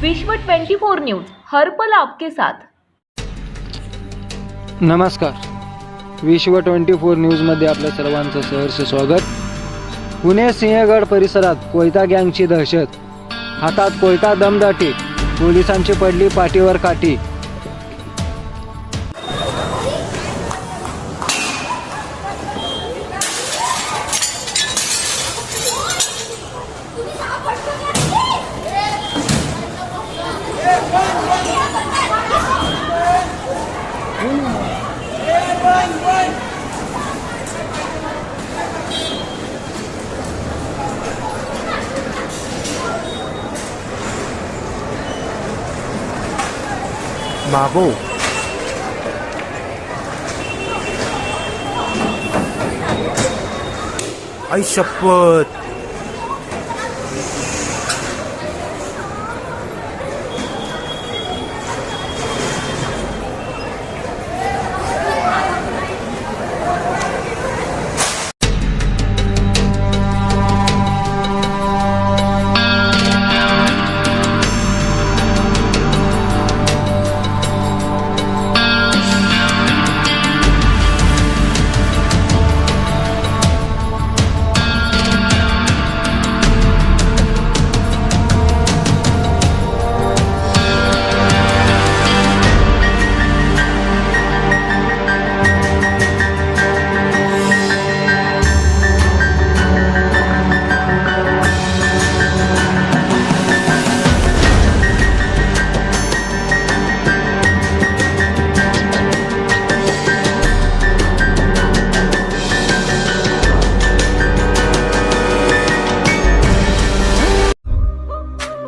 विश्व 24 न्यूज हर पल आपके साथ. नमस्कार. विश्व ट्वेंटी फोर न्यूजमध्ये आपल्या सर्वांचं सहर्ष स्वागत. पुणे सिंहगड परिसरात कोयता गँगची दहशत. हातात कोयता दमदाटी पोलिसांची पडली पाठीवर काठी. बाबू आई शपथ.